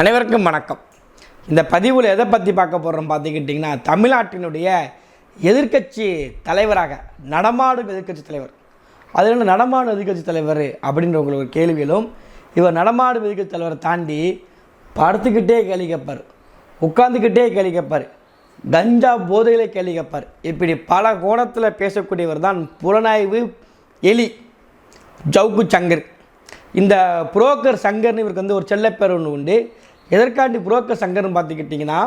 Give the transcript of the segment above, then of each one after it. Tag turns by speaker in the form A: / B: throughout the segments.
A: அனைவருக்கும் வணக்கம். இந்த பதிவில் எதை பற்றி பார்க்க போகிறோம் பார்த்துக்கிட்டிங்கன்னா தமிழ்நாட்டினுடைய எதிர்க்கட்சி தலைவராக நடமாடும் எதிர்கட்சி தலைவர். அதில் என்ன நடமாடும் எதிர்கட்சி தலைவர் அப்படின்ற உங்களுக்கு ஒரு கேள்வியிலும் இவர் நடமாடும் எதிர்கட்சி தலைவரை தாண்டி படுத்துக்கிட்டே கேள்வி கேட்பார் உட்காந்துக்கிட்டே கேள்வி கேட்பார் கஞ்சா போதையில் கேள்வி கேட்பார் இப்படி பல கோணத்தில் பேசக்கூடியவர் தான் புலனாய்வு எலி ஜவுக்கு சங்கர். இந்த புரோக்கர் சங்கர்னு இவருக்கு வந்து ஒரு செல்லப்பேர் ஒன்று உண்டு. எதற்காண்டி புரோக்கர் சங்கர்னு பார்த்துக்கிட்டிங்கன்னா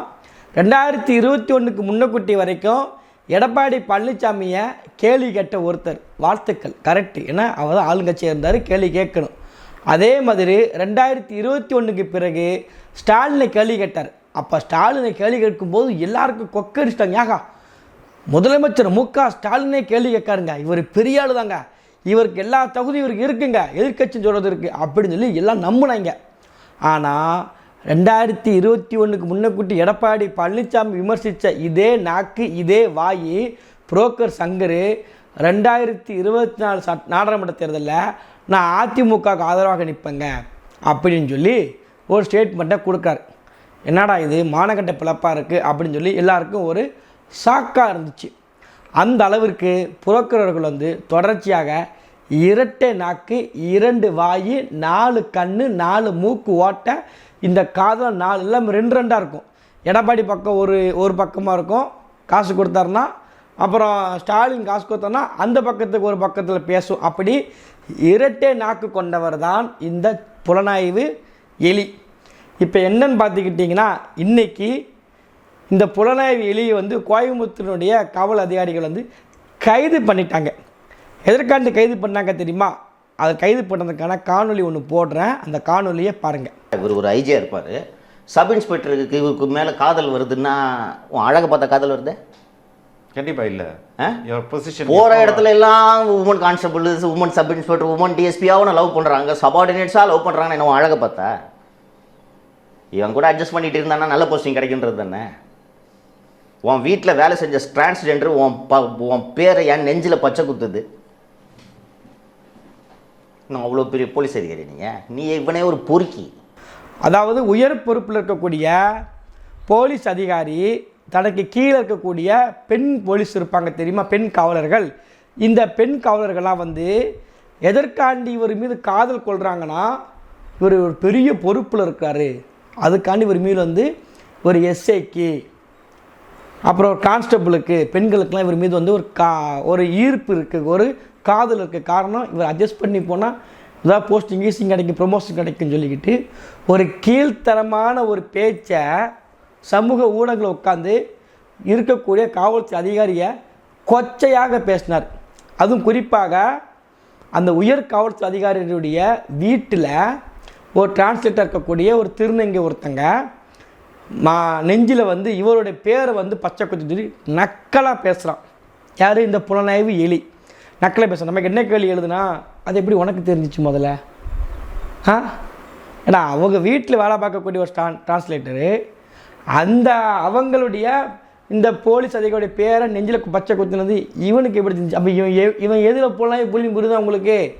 A: ரெண்டாயிரத்தி இருபத்தி ஒன்றுக்கு முன்னக்குட்டி வரைக்கும் எடப்பாடி பழனிசாமியை கேள்வி கேட்ட ஒருத்தர். வாழ்த்துக்கள். கரெக்டு ஏன்னா அவர் தான் ஆளுங்கட்சியாக இருந்தார் கேள்வி கேட்கணும். அதே மாதிரி ரெண்டாயிரத்தி இருபத்தி ஒன்றுக்கு பிறகு ஸ்டாலினை கேள்வி கேட்டார். அப்போ ஸ்டாலினை கேள்வி கேட்கும்போது எல்லாருக்கும் கொக்கரிச்சிட்டாங்க. யாகா முதலமைச்சர் மு க ஸ்டாலினே கேள்வி கேட்காருங்க. இவர் பெரிய ஆள் தாங்க இவருக்கு எல்லா தகுதியும் இவருக்கு இருக்குங்க. எதிர்க்கட்சின்னு சொல்கிறது இருக்குது அப்படின்னு சொல்லி எல்லாம் நம்பினாங்க. ஆனால் ரெண்டாயிரத்தி இருபத்தி ஒன்றுக்கு முன்னக்கூட்டி எடப்பாடி பழனிசாமி விமர்சித்த இதே நாக்கு இதே வாய் புரோக்கர் சங்கர் ரெண்டாயிரத்தி இருபத்தி நாலு சட் நாடாளுமன்ற தேர்தலில் நான் அதிமுகவுக்கு ஆதரவாக நிற்பேங்க. அப்படின்னு சொல்லி ஒரு ஸ்டேட்மெண்ட்டை கொடுக்காரு. என்னடா இது மானக்கட்ட பிளப்பாக இருக்குது அப்படின்னு சொல்லி எல்லாருக்கும் ஒரு ஷாக்காக இருந்துச்சு. அந்த அளவிற்கு புரோக்கரர்கள் வந்து தொடர்ச்சியாக இரட்டை நாக்கு இரண்டு வாயு நாலு கண்ணு நாலு மூக்கு ஓட்ட இந்த காதில் நாலு எல்லாம் ரெண்டு ரெண்டாக இருக்கும். எடப்பாடி பக்கம் ஒரு ஒரு பக்கமாக இருக்கும். காசு கொடுத்தாருன்னா அப்புறம் ஸ்டாலின் காசு கொடுத்தோன்னா அந்த பக்கத்துக்கு ஒரு பக்கத்தில் பேசும். அப்படி இரட்டை நாக்கு கொண்டவர் தான் இந்த புலனாய்வு எலி. இப்போ என்னன்னு பார்த்துக்கிட்டிங்கன்னா இன்றைக்கி இந்த புலனாய்வு எலியை வந்து கோயம்புத்தூரினுடைய காவல் அதிகாரிகள் வந்து கைது பண்ணிட்டாங்க. எதற்காண்டு கைது பண்ணாங்க தெரியுமா? அதை கைது பண்ணதுக்கான காணொளி ஒன்று போடுறேன். அந்த காணொலியை பாருங்கள்
B: இவர் ஒரு ஐஜியா இருப்பார். சப் இன்ஸ்பெக்டருக்கு இவருக்கு மேலே காதல் வருதுன்னா உன் அழகை பார்த்த காதல் வருது?
C: கண்டிப்பா இல்ல.
B: போகிற இடத்துல எல்லாம் woman constable woman sub inspector woman டிஎஸ்பியாவும் love பண்ணுறாங்க சபார்டினேட்ஸாக லவ் பண்ணுறாங்க என்ன உன் அழகை பார்த்தா? இவன் கூட அட்ஜஸ்ட் பண்ணிட்டு இருந்தானா நல்ல போஸ்டிங் கிடைக்குன்றது தானே. உன் வீட்டில் வேலை செஞ்ச டிரான்ஸ்ஜெண்டர் உன் ப உன் பேரை என் நெஞ்சில் பச்சை குத்துது. நான் அவ்வளோ பெரிய போலீஸ் அதிகாரி நீங்கள் நீ இவனே ஒரு பொறுக்கி.
A: அதாவது உயர் பொறுப்பில் இருக்கக்கூடிய போலீஸ் அதிகாரி தனக்கு கீழே இருக்கக்கூடிய பெண் போலீஸ் இருப்பாங்க தெரியுமா? பெண் காவலர்கள். இந்த பெண் காவலர்களாக வந்து எதற்காண்டி இவர் மீது காதல் கொள்கிறாங்கன்னா இவர் ஒரு பெரிய பொறுப்பில் இருக்காரு. அதுக்காண்டி இவர் மீது வந்து ஒரு எஸ்ஐக்கு அப்புறம் ஒரு கான்ஸ்டபிளுக்கு பெண்களுக்கெல்லாம் இவர் மீது வந்து ஒரு கா ஒரு ஈர்ப்பு இருக்குது ஒரு காதல் இருக்க காரணம் இவர் அட்ஜஸ்ட் பண்ணி போனால் இதாக போஸ்டிங் கீஸ்டிங் கிடைக்கும் ப்ரொமோஷன் கிடைக்கும்னு சொல்லிக்கிட்டு ஒரு கீழ்த்தரமான ஒரு பேச்சை சமூக ஊடகங்களில் உட்காந்து இருக்கக்கூடிய காவல்துறை அதிகாரியை கொச்சையாக பேசினார். அதுவும் குறிப்பாக அந்த உயர் காவல்துறை அதிகாரியுடைய வீட்டில் ஒரு டிரான்ஸ்லேட்டர் இருக்கக்கூடிய ஒரு திருநங்கை ஒருத்தங்க மா நெஞ்சில் வந்து இவருடைய பேரை வந்து பச்சை குத்தி சொல்லி நக்கலாக பேசுகிறான் யார்? இந்த புலனாய்வு எலி. நக்கலை பேசுகிறான் நமக்கு என்ன கேள்வி எழுதுனா அது எப்படி உனக்கு தெரிஞ்சிச்சு முதல்ல? ஆ? ஏன்னா அவங்க வீட்டில் வேலை பார்க்கக்கூடிய ஒரு ஸ்டான் டிரான்ஸ்லேட்டரு அந்த அவங்களுடைய இந்த போலீஸ் அதிகாரியுடைய பேரை நெஞ்சில் பச்சை குத்துனது இவனுக்கு எப்படி தெரிஞ்சு அப்போ இவன் எ- இவன் எதில் புலனாய்வு புள்ளி புரியுதா உங்களுக்கு?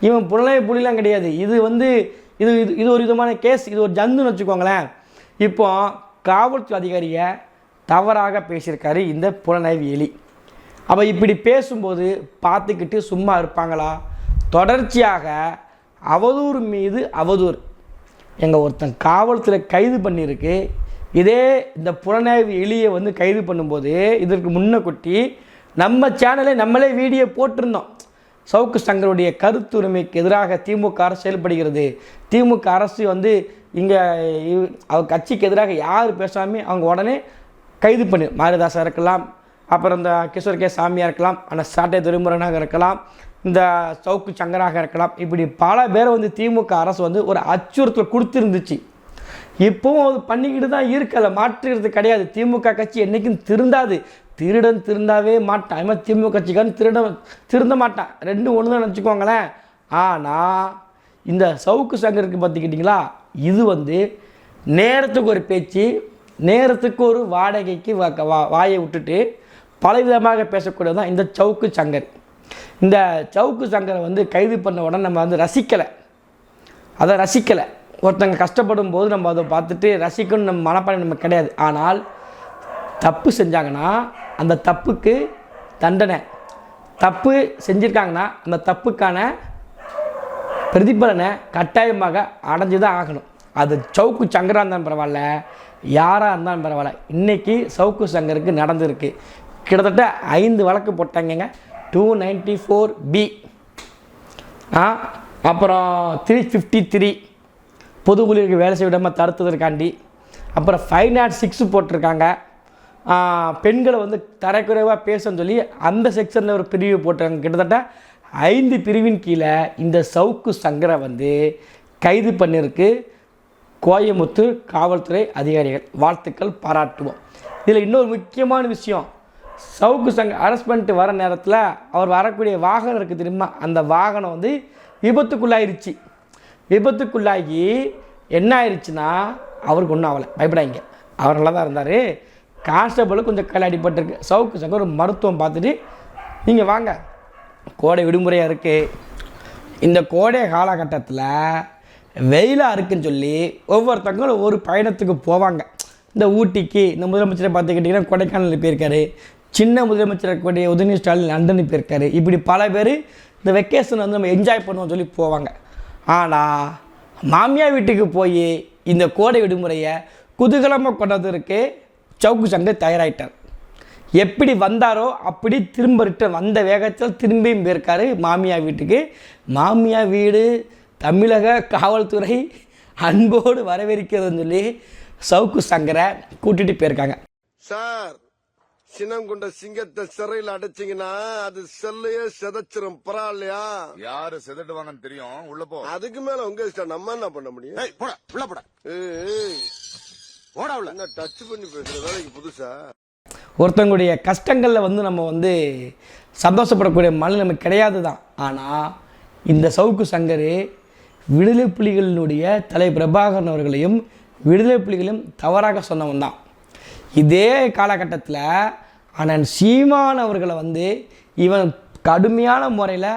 A: இவன் புலனாய்வு புள்ளிலாம் கிடையாது. இது வந்து இது இது இது ஒரு விதமான கேஸ் இது ஒரு ஜந்துன்னு வச்சுக்கோங்களேன். இப்போ காவல்துறை அதிகாரியை தவறாக பேசியிருக்காரு இந்த புலனாய்வு எலி. அப்போ இப்படி பேசும்போது பார்த்துக்கிட்டு சும்மா இருப்பாங்களா? தொடர்ச்சியாக அவதூறு மீது அவதூறு. எங்கள் ஒருத்தன் காவல்துறை கைது பண்ணியிருக்கு. இதே இந்த புலனாய்வு எலியை வந்து கைது பண்ணும்போது இதற்கு முன்ன கொட்டி நம்ம சேனலே நம்மளே வீடியோ போட்டிருந்தோம். சவுக்கு சங்கருடைய கருத்துரிமைக்கு எதிராக திமுக அரசு செயல்படுகிறது. திமுக அரசு வந்து இங்கே அவர் கட்சிக்கு எதிராக யார் பேசாமல் அவங்க உடனே கைது பண்ணி மாரிதாசாக இருக்கலாம் அப்புறம் இந்த கிஷோர் கே சாமியாக இருக்கலாம் ஆனால் சாட்டை துரைமுருகனாக இருக்கலாம் இந்த சவுக்கு சங்கராக இருக்கலாம் இப்படி பல பேரை வந்து திமுக அரசு வந்து ஒரு அச்சுறுத்தல் கொடுத்துருந்துச்சு. இப்போவும் அது பண்ணிக்கிட்டு தான் இருக்கலை மாற்றுறது கிடையாது. திமுக கட்சி என்றைக்கும் திருந்தாது. திருடன் திருந்தாவே மாட்டான். அது திமுக கட்சிக்காரன் திருடன் திருந்த மாட்டான். ரெண்டும் ஒன்று தான் நினச்சிக்கோங்களேன். ஆனால் இந்த சவுக்கு சங்கருக்கு பார்த்துக்கிட்டிங்களா? இது வந்து நேரத்துக்கு ஒரு பேச்சு நேரத்துக்கு ஒரு வாடகைக்கு வா- வாயை விட்டுட்டு பலவிதமாக பேசக்கூடியது தான் இந்த சவுக்கு சங்கர். இந்த சவுக்கு சங்கரை வந்து கைது பண்ண உடனே நம்ம வந்து ரசிக்கலை. அதை ரசிக்கலை. ஒருத்தங்க கஷ்டப்படும் போது நம்ம அதை பார்த்துட்டு ரசிக்கணும் நம்ம மனப்பாடம் நம்ம கிடையாது. ஆனால் தப்பு செஞ்சாங்கன்னா அந்த தப்புக்கு தண்டனை. தப்பு செஞ்சுருக்காங்கன்னா அந்த தப்புக்கான பிரதிபலனை கட்டாயமாக அடைஞ்சு தான் ஆகணும். அது சவுக்கு சங்கராக இருந்தாலும் பரவாயில்ல யாராக இருந்தாலும் பரவாயில்ல. இன்றைக்கி சவுக்கு சங்கருக்கு நடந்திருக்கு. கிட்டத்தட்ட ஐந்து வழக்கு போட்டாங்கங்க. டூ நைன்டி ஃபோர் பி அப்புறம் த்ரீ ஃபிஃப்டி த்ரீ பொது ஊழியருக்கு வேலை செய்ய விடாமல் தடுத்ததற்காண்டி. அப்புறம் ஃபைவ் நாட் சிக்ஸ் போட்டிருக்காங்க. பெண்களை வந்து தரக்குறைவாக பேசன்னு சொல்லி அந்த செக்ஷனில் ஒரு பிரிவு போட்டிருக்காங்க. கிட்டத்தட்ட ஐந்து பிரிவின் கீழே இந்த சவுக்கு சங்கரை வந்து கைது பண்ணியிருக்கு. கோயமுத்தூர் காவல்துறை அதிகாரிகள். வாழ்த்துக்கள் பாராட்டுவோம். இதில் இன்னொரு முக்கியமான விஷயம். சவுக்கு சங்க அரெஸ்ட் பண்ணிட்டு வர நேரத்தில் அவர் வரக்கூடிய வாகனம் இருக்குது தெரியுமா? அந்த வாகனம் வந்து விபத்துக்குள்ளாயிருச்சு. விபத்துக்குள்ளாகி என்ன ஆயிடுச்சுன்னா அவருக்கு ஒன்றும் ஆகலை. பயப்படாங்க அவர் நல்லா தான் இருந்தார். கான்ஸ்டபிளுக்கு கொஞ்சம் கையில் அடிபட்டிருக்கு. சவுக்கு சங்க ஒரு மருத்துவம் பார்த்துட்டு நீங்கள் வாங்க. கோடை விடுமுறையாக இருக்குது இந்த கோடை காலகட்டத்தில் வெயிலாக இருக்குன்னு சொல்லி ஒவ்வொருத்தவங்களும் ஒரு பயணத்துக்கு போவாங்க. இந்த ஊட்டிக்கு இந்த முதலமைச்சரை பார்த்துக்கிட்டிங்கன்னா கொடைக்கானல் போயிருக்காரு. சின்ன முதலமைச்சர் கூடிய உதயநிதி ஸ்டாலின் லண்டனுக்கு போயிருக்காரு. இப்படி பல பேர் இந்த வெக்கேஷன் வந்து நம்ம என்ஜாய் பண்ணுவோம் சொல்லி போவாங்க. ஆனால் மாமியார் வீட்டுக்கு போய் இந்த கோடை விடுமுறையை குதூகலமாக கொண்டதற்கு சவுக்கு சங்கர் தயாராகிட்டார் எப்படி வந்தாரோ அப்படி திரும்ப ரிட்டன் வந்த வேகத்தில் திரும்பியும் போயிருக்காரு மாமியார் வீட்டுக்கு. மாமியார் வீடு தமிழக காவல்துறை அன்போடு வரவேற்கிறதுன்னு சொல்லி சவுக்கு சங்கரை கூட்டிகிட்டு போயிருக்காங்க.
D: சார் சினம் கொண்ட சிங்கத்தை சிறையில் அடைச்சீங்கன்னா அது செல்லையே செதைச்சிரும். பரவாயில்லையா?
E: யாரு செதட்டுவாங்கன்னு தெரியும். உள்ள போ.
D: அதுக்கு மேல உங்க இஷ்டம். நம்ம என்ன பண்ண முடியும்?
E: ஏய் போடா உள்ள போடா.
D: ஏய், ஏய்,
E: போடா உள்ள.
D: என்ன டச் பண்ணி பேசுற வேலைக்கு புதுசா?
A: ஒருத்தங்களுடைய கஷ்டங்களில் வந்து நம்ம வந்து சந்தோஷப்படக்கூடிய மனநிலை நமக்கு கிடையாது தான் ஆனால் இந்த சவுக்கு சங்கர் விடுதலை புலிகளினுடைய தலை பிரபாகரன் அவர்களையும் விடுதலை புலிகளையும் தவறாக சொன்னவன் தான் இதே காலகட்டத்தில் அண்ணன் சீமான் அவர்களை வந்து இவன் கடுமையான முறையில்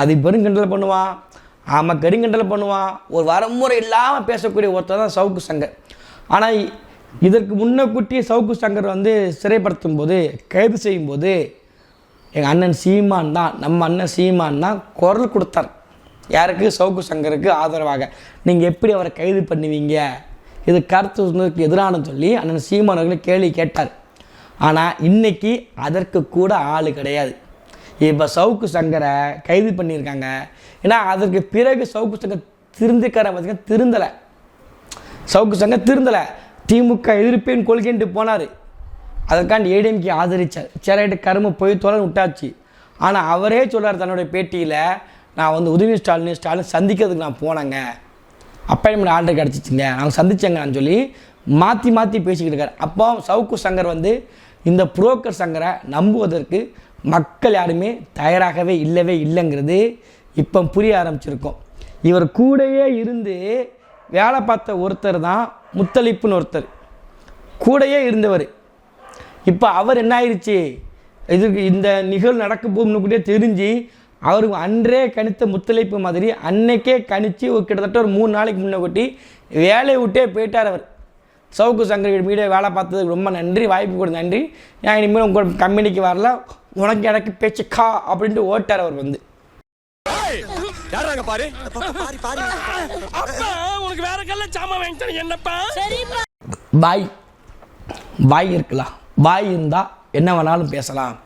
A: அது பெருங்கிண்டல் பண்ணுவான். ஆமாம் கருங்கண்டல் பண்ணுவான். ஒரு வரமுறை இல்லாமல் பேசக்கூடிய ஒருத்தர் தான் சவுக்கு சங்கர். ஆனால் இதற்கு முன்னக்கூட்டி சவுக்கு சங்கர் வந்து சிறைப்படுத்தும் போது கைது செய்யும்போது எங்கள் அண்ணன் சீமான் தான் நம்ம அண்ணன் சீமான் தான் குரல் கொடுத்தார். யாருக்கு? சவுக்கு சங்கருக்கு ஆதரவாக. நீங்கள் எப்படி அவரை கைது பண்ணுவீங்க? இது கருத்து சொன்னதுக்கு எதிரான சொல்லி அண்ணன் சீமான் கேள்வி கேட்டார். ஆனால் இன்னைக்கு அதற்கு கூட ஆள் கிடையாது. இப்போ சவுக்கு சங்கரை கைது பண்ணியிருக்காங்க. ஏன்னா அதற்கு பிறகு சவுக்கு சங்கர் திருந்திக்கார பார்த்தீங்கன்னா திருந்தலை. சவுக்கு சங்கம் திருந்தலை. திமுக எதிர்ப்பேன் கொள்கைன்ட்டு போனார். அதற்காண்டி ஏடிஎம்கே ஆதரித்தார் சேரைட்டு கரும்பு போய் தொடர்ந்து விட்டாச்சு. ஆனால் அவரே சொல்கிறார் தன்னுடைய பேட்டியில் நான் வந்து உதவி ஸ்டாலின் ஸ்டாலின் சந்திக்கிறதுக்கு நான் போனேங்க. அப்பாயின்மெண்ட் ஆர்டர் கிடச்சிச்சுங்க. நாங்கள் சந்திச்சங்கன்னு சொல்லி மாற்றி மாற்றி பேசிக்கிட்டு இருக்காரு. அப்போ சவுக்கு சங்கர் வந்து இந்த புரோக்கர் சங்கரை நம்புவதற்கு மக்கள் யாருமே தயாராகவே இல்லவே இல்லைங்கிறது இப்போ புரிய ஆரம்பிச்சிருக்கோம். இவர் கூடயே இருந்து வேலை பார்த்த ஒருத்தர் தான் முத்தளிப்புன்னு ஒருத்தர். கூடயே இருந்தவர். இப்போ அவர் என்ன ஆயிடுச்சு இதுக்கு இந்த நிகழ்வு நடக்க போகும்னு கூட தெரிஞ்சு அவருக்கு அன்றே கணித்த முத்தளிப்பு மாதிரி அன்னைக்கே கணிச்சு ஒரு கிட்டத்தட்ட ஒரு மூணு நாளைக்கு முன்ன கொட்டி வேலையை விட்டே போயிட்டார் அவர். சவுக்கு சங்கர் மீடியா வேலை பார்த்ததுக்கு ரொம்ப நன்றி வாய்ப்பு கூட நன்றி. நான் இனிமேல் உங்கள் கம்பெனிக்கு வரல உனக்கு எனக்கு பேச்சு கா அப்படின்ட்டு ஓட்டார் அவர் வந்து. வாய் வாய் இருக்கலாம். வாய் இருந்தால் என்ன வேணாலும் பேசலாம்.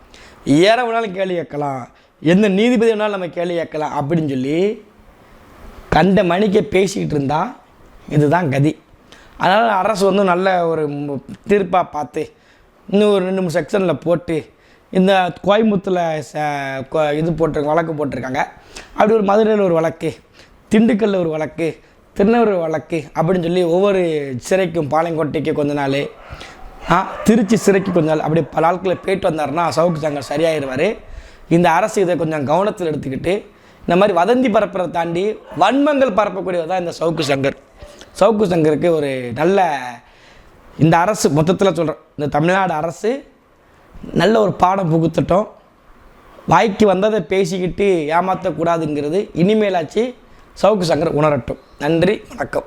A: ஏற வேணாலும் கேள்வி கேட்கலாம். எந்த நீதிபதி வேணாலும் நம்ம கேள்வி கேட்கலாம் அப்படின்னு சொல்லி கண்ட மணிக்கே பேசிக்கிட்டு இருந்தால் இதுதான் கதி. அதனால் அரசு வந்து நல்ல ஒரு தீர்ப்பாக பார்த்து இன்னும் ஒரு ரெண்டு மூணு செக்ஷனில் போட்டு இந்த கோயம்புத்தூரில் இது போட்டு வழக்கு போட்டிருக்காங்க. அப்படி ஒரு மதுரையில் ஒரு வழக்கு திண்டுக்கல்லில் ஒரு வழக்கு திருநெல்வேலி வழக்கு அப்படின்னு சொல்லி ஒவ்வொரு சிறைக்கும் பாளையங்கோட்டைக்கு கொஞ்ச நாள். திருச்சி சிறைக்கு கொஞ்ச நாள். அப்படி பல ஆட்களை போயிட்டு வந்தாருன்னா சவுக்கு சங்கர் சரியாயிடுவார் இந்த அரசு இதை கொஞ்சம் கவனத்தில் எடுத்துக்கிட்டு இந்த மாதிரி வதந்தி பரப்புறதை தாண்டி வன்மங்கள் பரப்பக்கூடியவர் தான் இந்த சவுக்கு சங்கர். சவுக்கு சங்கருக்கு ஒரு நல்ல இந்த அரசு மொத்தத்தில் சொல்கிறேன் இந்த தமிழ்நாடு அரசு நல்ல ஒரு பாடம் புகுத்துட்டோம். வாய்க்கு வந்ததை பேசிக்கிட்டு ஏமாற்றக்கூடாதுங்கிறது இனிமேலாச்சு சவுக்கு சங்கர் உணரட்டும். நன்றி வணக்கம்.